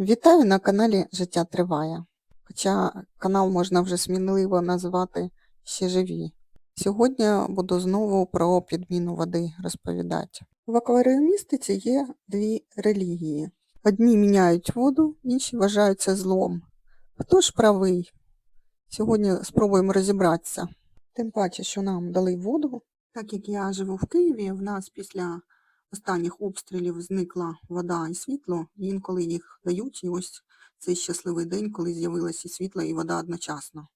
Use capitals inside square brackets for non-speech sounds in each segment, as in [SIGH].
Вітаю на каналі Життя Триває. Хоча канал можна вже сміливо назвати ще живі. Сьогодні буду знову про підміну води розповідати. В акваріумістиці є дві релігії. Одні міняють воду, інші вважають це злом. Хто ж правий? Сьогодні спробуємо розібратися. Тим паче, що нам дали воду. Так як я живу в Києві, в нас після останніх обстрілів зникла вода і світло, інколи їх дають, і ось цей щасливий день, коли з'явилася і світло, і вода одночасно.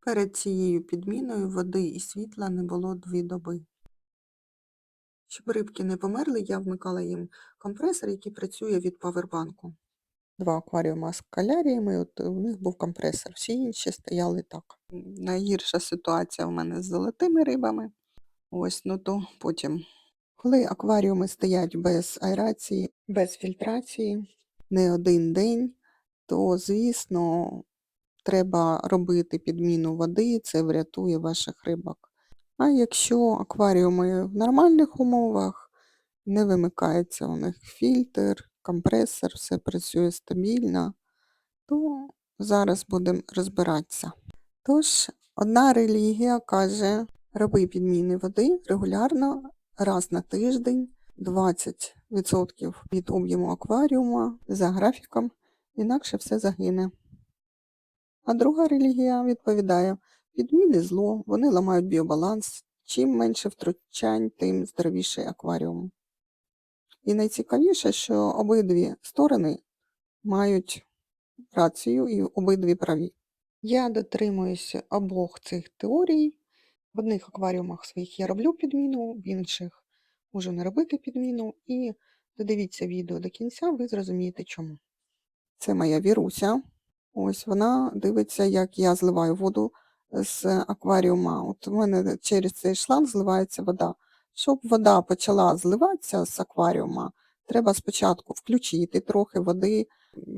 Перед цією підміною води і світла не було дві доби. Щоб рибки не померли, я вмикала їм компресор, який працює від павербанку. Два акваріума з каляріями, от у них був компресор, всі інші стояли так. Найгірша ситуація в мене з золотими рибами. Ось, ну то потім. Коли акваріуми стоять без аерації, без фільтрації, не один день, то, звісно, треба робити підміну води, це врятує ваших рибок. А якщо акваріуми в нормальних умовах, не вимикається у них фільтр, компресор, все працює стабільно, то зараз будемо розбиратися. Тож, одна релігія каже, роби підміни води регулярно раз на тиждень 20% від об'єму акваріума за графіком, інакше все загине. А друга релігія відповідає, підміни зло, вони ламають біобаланс, чим менше втручань, тим здоровіший акваріум. І найцікавіше, що обидві сторони мають рацію і обидві праві. Я дотримуюся обох цих теорій. В одних акваріумах своїх я роблю підміну, в інших можу не робити підміну. І додивіться відео до кінця, ви зрозумієте чому. Це моя віруся. Ось вона дивиться, як я зливаю воду з акваріума. От у мене через цей шланг зливається вода. Щоб вода почала зливатися з акваріума, треба спочатку включити трохи води,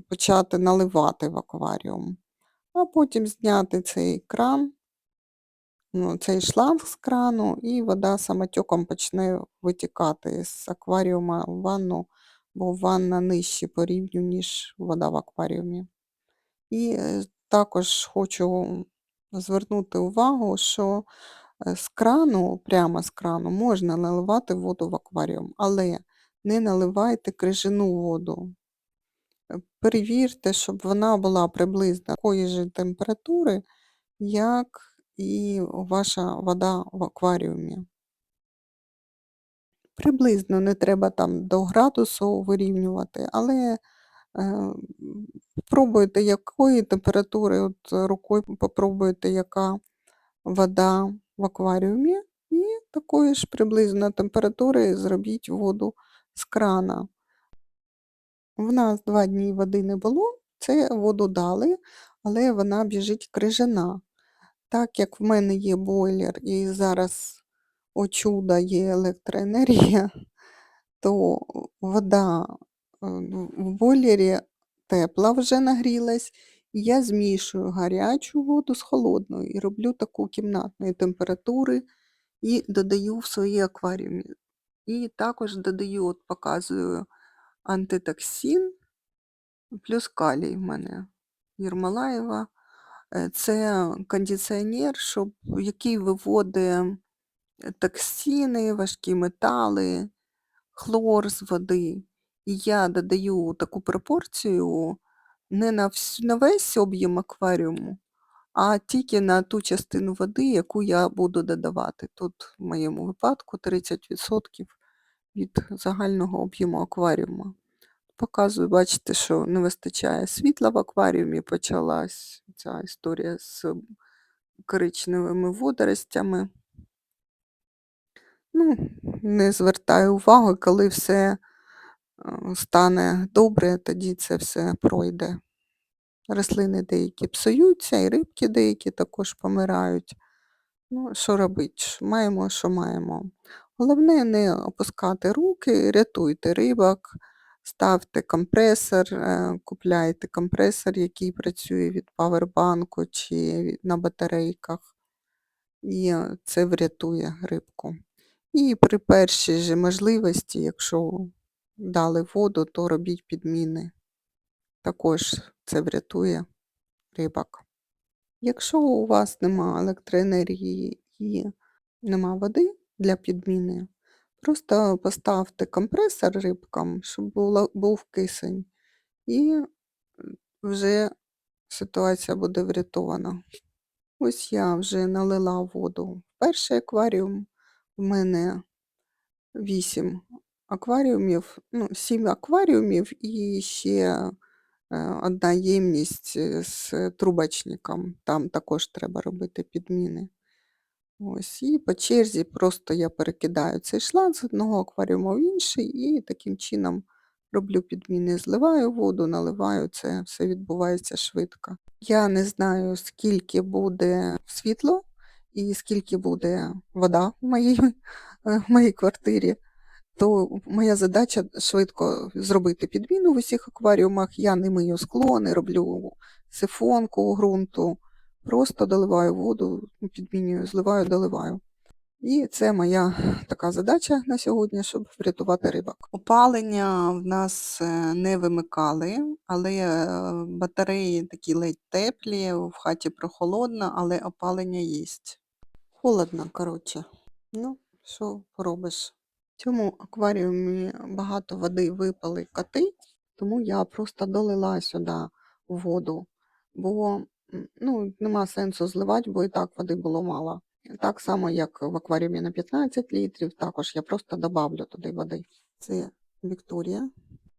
почати наливати в акваріум, а потім зняти цей кран, ну, цей шланг з крану, і вода самотьоком почне витікати з акваріума в ванну, бо ванна нижче по рівню, ніж вода в акваріумі. І е, також хочу звернути увагу, що е, з крану, прямо з крану, можна наливати воду в акваріум, але не наливайте крижану воду. Е, Перевірте, щоб вона була приблизно такої ж температури, як і ваша вода в акваріумі. Приблизно не треба там до градусу вирівнювати, але е, якої температури, от рукою попробуйте, яка вода в акваріумі, і такої ж приблизно температури зробіть воду з крана. В нас два дні води не було, це воду дали, але вона біжить крижана. Так як в мене є бойлер і зараз, о чудо, є електроенергія, [LAUGHS] то вода е, в бойлері тепла вже нагрілась, я змішую гарячу воду з холодною і роблю таку кімнатної температури і додаю в свої акваріуми. І також додаю, от показую антитоксин плюс калій в мене Єрмолаєва. Е, Це кондиціонер, щоб, який виводить токсини, важкі метали, хлор з води. І я додаю таку пропорцію не на, вс- на весь об'єм акваріуму, а тільки на ту частину води, яку я буду додавати. Тут в моєму випадку 30% від загального об'єму акваріуму. Показую, бачите, що не вистачає світла в акваріумі, почалась ця історія з коричневими водоростями. Ну, не звертаю уваги, коли все е, стане добре, тоді це все пройде. Рослини деякі псуються, і рибки деякі також помирають. Ну, що робити? Маємо, що маємо. Головне не опускати руки, рятуйте рибок, ставте компресор, е, купляйте компресор, який працює від павербанку чи на батарейках, і е, це врятує рибку. І при першій же можливості, якщо дали воду, то робіть підміни. також це врятує рибок. Якщо у вас нема електроенергії і нема води для підміни, просто поставте компресор рибкам, щоб була, був кисень, і вже ситуація буде врятована. Ось я вже налила воду в перший акваріум. У мене 8 акваріумів, ну, 7 акваріумів і ще е, одна ємність з трубочником. Там також треба робити підміни. Ось, і по черзі просто я перекидаю цей шланг з одного акваріуму в інший, і таким чином роблю підміни, зливаю воду, наливаю, це все відбувається швидко. Я не знаю, скільки буде світло і скільки буде вода в моїй, в моїй квартирі, то моя задача швидко зробити підміну в усіх акваріумах. Я не мию скло, не роблю сифонку ґрунту. Просто доливаю воду, підмінюю, зливаю, доливаю. І це моя така задача на сьогодні, щоб врятувати рибок. Опалення в нас е, не вимикали, але е, батареї такі ледь теплі, в хаті прохолодно, але опалення є. Холодно, коротше. Ну, що поробиш? В цьому акваріумі багато води випали коти, тому я просто долила сюди воду, бо ну, нема сенсу зливати, бо і так води було мало. Так само, як в акваріумі на 15 літрів, також я просто добавлю туди води. Це Вікторія.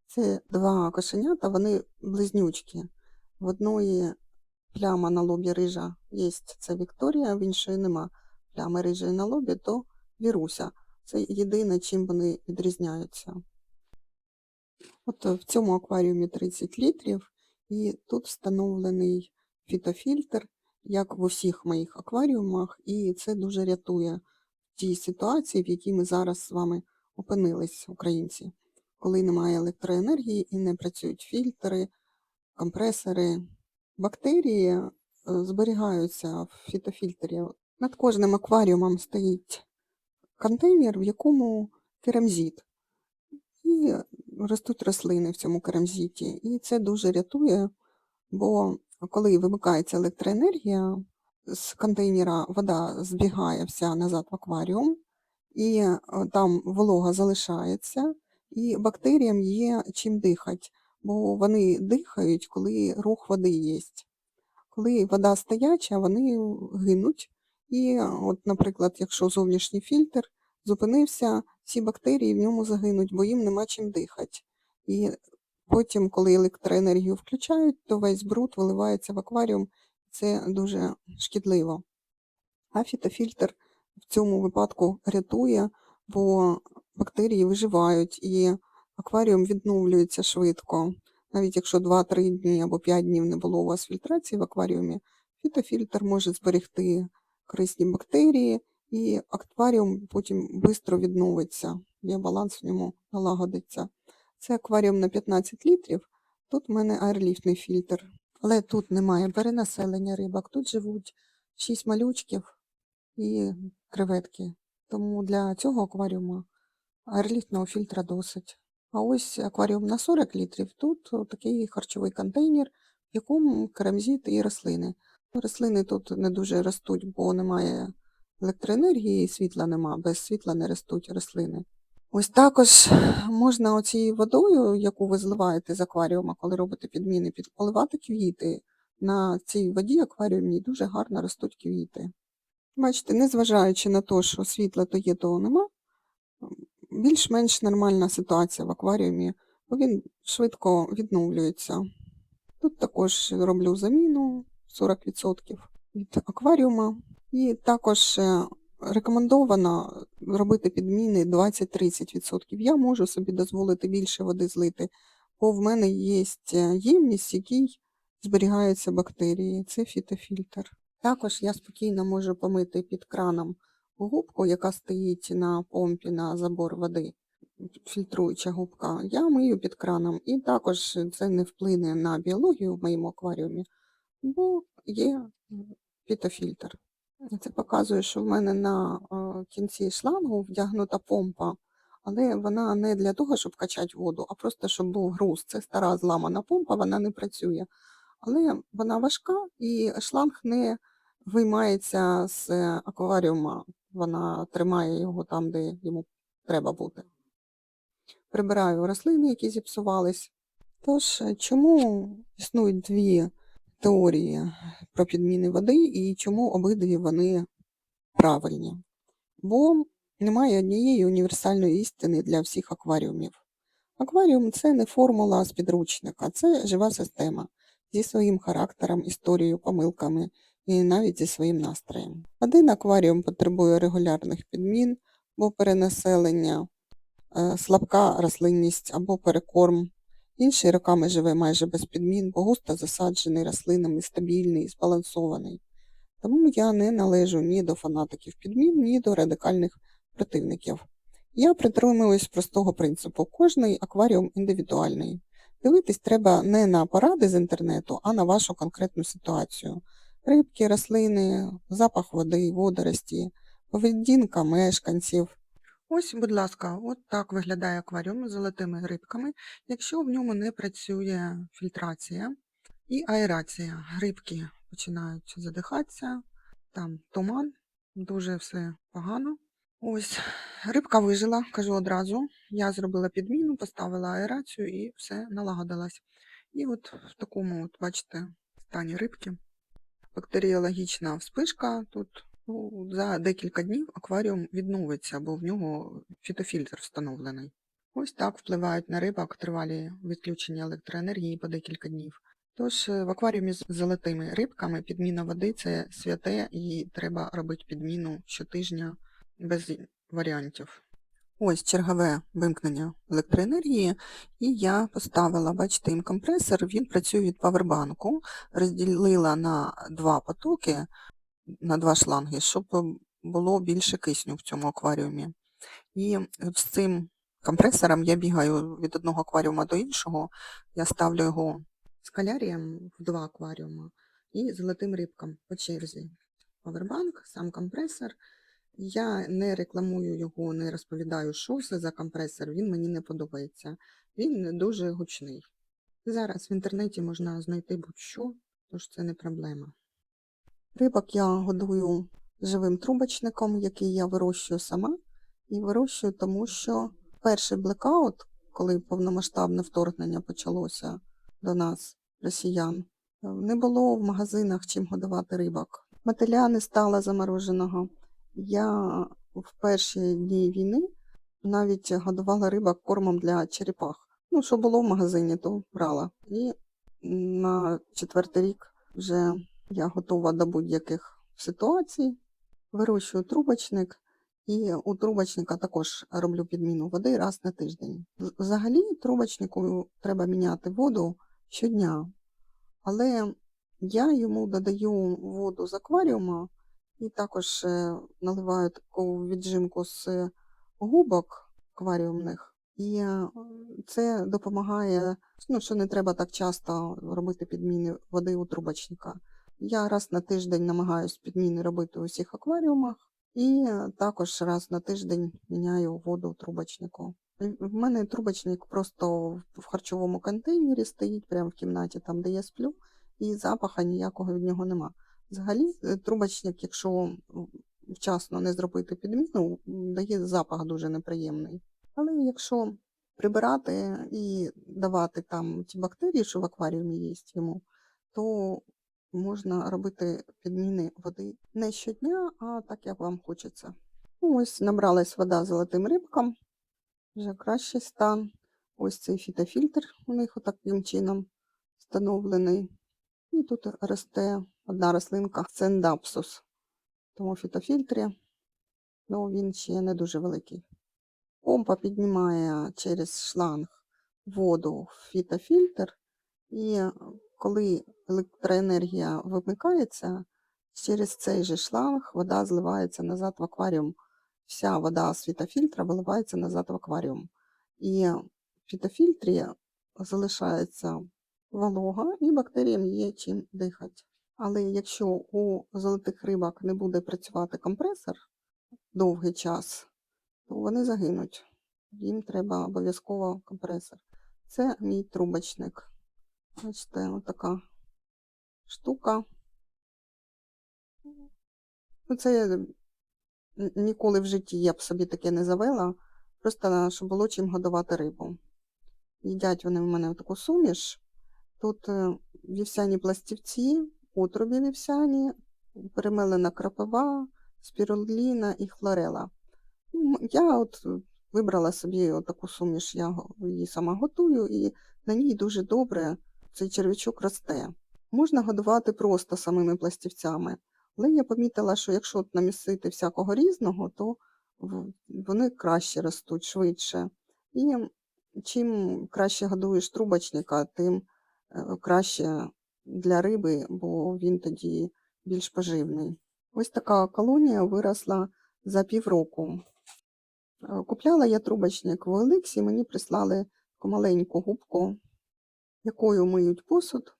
Це два кошенята, вони близнючки. В одної пляма на лобі рижа є, це Вікторія, в іншої нема плями рижої на лобі, то Віруся. Це єдине, чим вони відрізняються. От в цьому акваріумі 30 літрів, і тут встановлений фітофільтр, як в усіх моїх акваріумах, і це дуже рятує в тій ситуації, в якій ми зараз з вами опинились, українці, коли немає електроенергії і не працюють фільтри, компресори. Бактерії е, зберігаються в фітофільтрі. Над кожним акваріумом стоїть контейнер, в якому керамзит. І ростуть рослини в цьому керамзиті. І це дуже рятує, бо коли вимикається електроенергія, з контейнера вода збігає вся назад в акваріум, і е, там волога залишається, і бактеріям є чим дихати, бо вони дихають, коли рух води є. Коли вода стояча, вони гинуть. І от, наприклад, якщо зовнішній фільтр зупинився, всі бактерії в ньому загинуть, бо їм нема чим дихати. І потім, коли електроенергію включають, то весь бруд виливається в акваріум, це дуже шкідливо. А фітофільтр в цьому випадку рятує, бо бактерії виживають і акваріум відновлюється швидко. Навіть якщо 2-3 дні або 5 днів не було у вас фільтрації в акваріумі, фітофільтр може зберегти корисні бактерії, і акваріум потім швидко відновиться, є баланс в ньому налагодиться. Це акваріум на 15 літрів, тут в мене аерліфтний фільтр. Але тут немає перенаселення рибок, тут живуть 6 малючків і креветки. Тому для цього акваріуму аерліфтного фільтра досить. А ось акваріум на 40 літрів, тут такий харчовий контейнер, в якому керамзит і рослини. Рослини тут не дуже ростуть, бо немає електроенергії і світла нема. Без світла не ростуть рослини. Ось також можна оцією водою, яку ви зливаєте з акваріума, коли робите підміни, підполивати квіти. На цій воді акваріумній дуже гарно ростуть квіти. Бачите, незважаючи на те, що світла то є, то нема, більш-менш нормальна ситуація в акваріумі, бо він швидко відновлюється. Тут також роблю заміну 40% від акваріума. І також е, рекомендовано робити підміни 20-30%. Я можу собі дозволити більше води злити, бо в мене є ємність, в якій зберігаються бактерії. Це фітофільтр. Також я спокійно можу помити під краном губку, яка стоїть на помпі на забор води, фільтруюча губка. Я мию під краном, і також це не вплине на біологію в моєму акваріумі, бо є фітофільтр. Це показує, що в мене на е, кінці шлангу вдягнута помпа, але вона не для того, щоб качати воду, а просто щоб був груз. Це стара зламана помпа, вона не працює. Але вона важка і шланг не виймається з е, акваріума. Вона тримає його там, де йому треба бути. Прибираю рослини, які зіпсувались. Тож, е, чому існують дві теорії про підміни води і чому обидві вони правильні? Бо немає однієї універсальної істини для всіх акваріумів. Акваріум це не формула з підручника, це жива система зі своїм характером, історією, помилками і навіть зі своїм настроєм. Один акваріум потребує регулярних підмін, бо перенаселення, е, слабка рослинність або перекорм. Інший роками живе майже без підмін, бо густо засаджений рослинами, стабільний, збалансований. Тому я не належу ні до фанатиків підмін, ні до радикальних противників. Я притримуюсь простого принципу: кожний акваріум індивідуальний. Дивитись треба не на поради з інтернету, а на вашу конкретну ситуацію. Рибки, рослини, запах води, водорості, поведінка мешканців. Ось, будь ласка, от так виглядає акваріум з золотими рибками, якщо в ньому не працює фільтрація і аерація. Рибки починають задихатися, там туман, дуже все погано. Ось, рибка вижила, кажу одразу. Я зробила підміну, поставила аерацію і все налагодилось. І от в такому, от, бачите, стані рибки. Бактеріологічна вспишка тут за декілька днів акваріум відновиться, бо в нього фітофільтр встановлений. Ось так впливають на рибок тривалі відключення електроенергії по декілька днів. Тож е, в акваріумі з золотими рибками підміна води це святе і треба робити підміну щотижня без варіантів. Ось чергове вимкнення електроенергії, і я поставила, бачите, їм компресор, він працює від павербанку, розділила на два потоки, на два шланги, щоб було більше кисню в цьому акваріумі. І з цим компресором я бігаю від одного акваріума до іншого, я ставлю його скалярієм в два акваріума і золотим рибкам по черзі. Павербанк, сам компресор. Я не рекламую його, не розповідаю, що це за компресор, він мені не подобається. Він дуже гучний. Зараз в інтернеті можна знайти будь-що, тож це не проблема. Рибок я годую живим трубочником, який я вирощую сама. І вирощую, тому що перший блекаут, коли повномасштабне вторгнення почалося до нас, росіян, не було в магазинах чим годувати рибок. Мотиля не стало замороженого. Я в перші дні війни навіть годувала рибок кормом для черепах. Ну, що було в магазині, то брала. І на четвертий рік вже я готова до будь-яких ситуацій. Вирощую трубочник, і у трубочника також роблю підміну води раз на тиждень. Взагалі, трубочнику треба міняти воду щодня, але я йому додаю воду з акваріума і також е, наливаю таку віджимку з губок акваріумних. І е, це допомагає, ну, що не треба так часто робити підміни води у трубочника. Я раз на тиждень намагаюся підміни робити у всіх акваріумах, і також раз на тиждень міняю воду у трубочнику. В мене трубочник просто в харчовому контейнері стоїть прямо в кімнаті, там, де я сплю, і запаха ніякого від нього нема. Взагалі, е, трубочник, якщо вчасно не зробити підміну, дає запах дуже неприємний. Але якщо прибирати і давати там ті бактерії, що в акваріумі є йому, то можна робити підміни води не щодня, а так, як вам хочеться. Ну, Ось набралась вода золотим рибкам, вже кращий стан. Ось цей фітофільтр у них таким чином встановлений. І тут росте одна рослинка цендапсус. Тому фітофільтрі, ну він ще не дуже великий. Помпа піднімає через шланг воду в фітофільтр, і коли електроенергія вимикається, через цей же шланг вода зливається назад в акваріум. Вся вода з фітофільтра виливається назад в акваріум. І в фітофільтрі залишається волога, і бактеріям є чим дихати. Але якщо у золотих рибок не буде працювати компресор довгий час, то вони загинуть. їм треба обов'язково компресор. Це мій трубочник. Бачите, отака штука. Ну, це ніколи в житті я б собі таке не завела, просто щоб було чим годувати рибу. Їдять вони в мене таку суміш. Тут е, вівсяні пластівці, отрубі вівсяні, перемелена крапива, спіруліна і хлорела. Ну, Я от вибрала собі таку суміш, я її сама готую, і на ній дуже добре цей черв'ячок росте. Можна годувати просто самими пластівцями, але я помітила, що якщо намісити всякого різного, то вони краще ростуть, швидше. І чим краще годуєш трубочника, тим е, краще для риби, бо він тоді більш поживний. Ось така колонія виросла за півроку. Е, Купляла я трубочник в Олексі, мені прислали маленьку губку, якою миють посуд,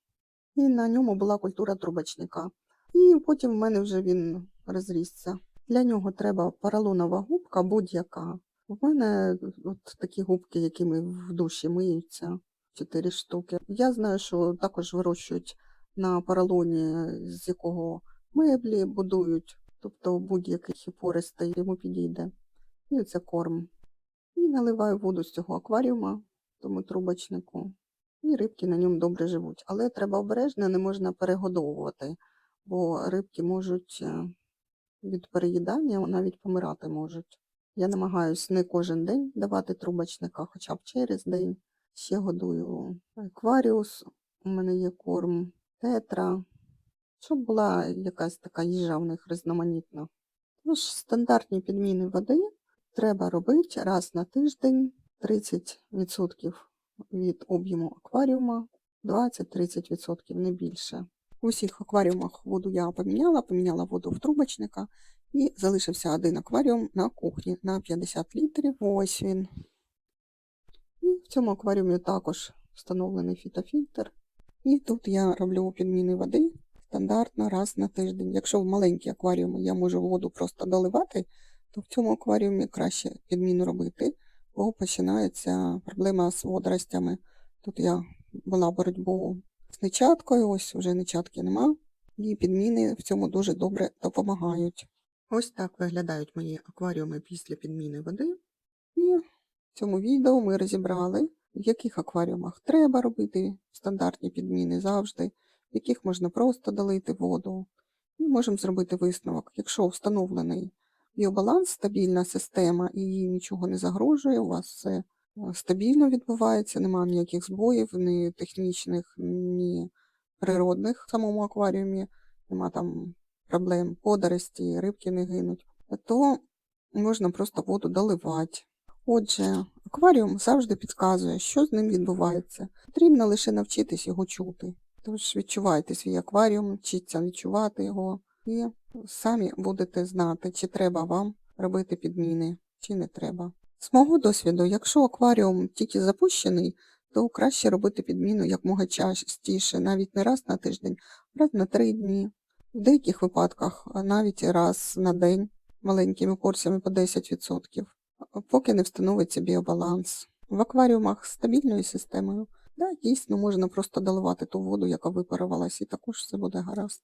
і на ньому була культура трубочника. І потім в мене вже він розрісся. Для нього треба поролонова губка будь-яка. У мене от такі губки, якими в душі миються, 4 штуки. Я знаю, що також вирощують на поролоні, з якого меблі будують, тобто будь-який пористий йому підійде. І це корм. І наливаю воду з цього акваріума, тому трубочнику. І рибки на ньому добре живуть. Але треба обережно, не можна перегодовувати, бо рибки можуть е, від переїдання навіть помирати можуть. Я намагаюся не кожен день давати трубочника, хоча б через день. Ще годую акваріус, у мене є корм, тетра, щоб була якась така їжа в них різноманітна. Тож стандартні підміни води треба робити раз на тиждень 30% від об'єму акваріума, 20-30% не більше. У всіх акваріумах воду я поміняла, поміняла воду в трубочника і залишився один акваріум на кухні на 50 літрів. Ось він. І в цьому акваріумі також встановлений фітофільтр. І тут я роблю підміни води стандартно раз на тиждень. Якщо в маленькі акваріуми я можу воду просто доливати, то в цьому акваріумі краще підміну робити, бо починається проблема з водоростями. Тут я була боротьбу з нечаткою, ось вже нечатки нема, і підміни в цьому дуже добре допомагають. Ось так виглядають мої акваріуми після підміни води. І в цьому відео ми розібрали, в яких акваріумах треба робити стандартні підміни завжди, в яких можна просто долити воду. І можемо зробити висновок. Якщо встановлений біобаланс, стабільна система і їй нічого не загрожує, у вас все е, стабільно відбувається, немає ніяких збоїв, ні технічних, ні природних в самому акваріумі, нема там проблем подорості, рибки не гинуть, то можна просто воду доливати. Отже, акваріум завжди підказує, що з ним відбувається. Потрібно лише навчитись його чути. Тож відчувайте свій акваріум, вчіться відчувати його, і самі будете знати, чи треба вам робити підміни, чи не треба. З мого досвіду, якщо акваріум тільки запущений, то краще робити підміну якмога частіше, навіть не раз на тиждень, раз на три дні. В деяких випадках навіть раз на день маленькими порціями по 10%, поки не встановиться біобаланс. В акваріумах з стабільною системою, да, дійсно можна просто доливати ту воду, яка випарувалась, і також все буде гаразд.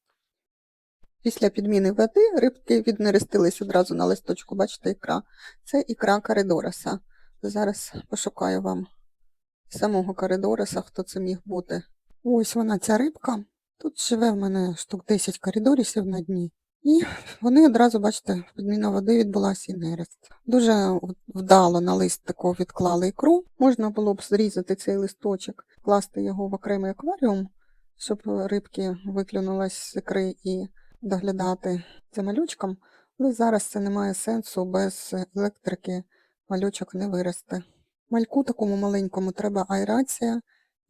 Після підміни води рибки віднерестились одразу на листочку, бачите, ікра. Це ікра коридораса. Зараз пошукаю вам самого коридораса, хто це міг бути. Ось вона, ця рибка. Тут живе в мене штук 10 коридорісів на дні. І вони одразу, бачите, підміна води відбулася і нерест. Дуже вдало на лист такого відклали ікру. Можна було б зрізати цей листочок, класти його в окремий акваріум, щоб рибки виклюнулась з ікри і доглядати за малючком. Але зараз це не має сенсу, без електрики малючок не виросте. Мальку такому маленькому треба аерація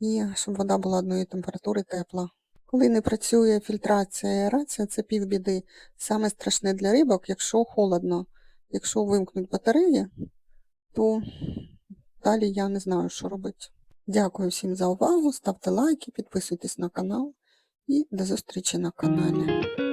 і щоб вода була одної температури тепла. Коли не працює фільтрація і аерація, це півбіди. Саме страшне для рибок, якщо холодно. Якщо вимкнуть батареї, то далі я не знаю, що робити. Дякую всім за увагу, ставте лайки, підписуйтесь на канал і до зустрічі на каналі.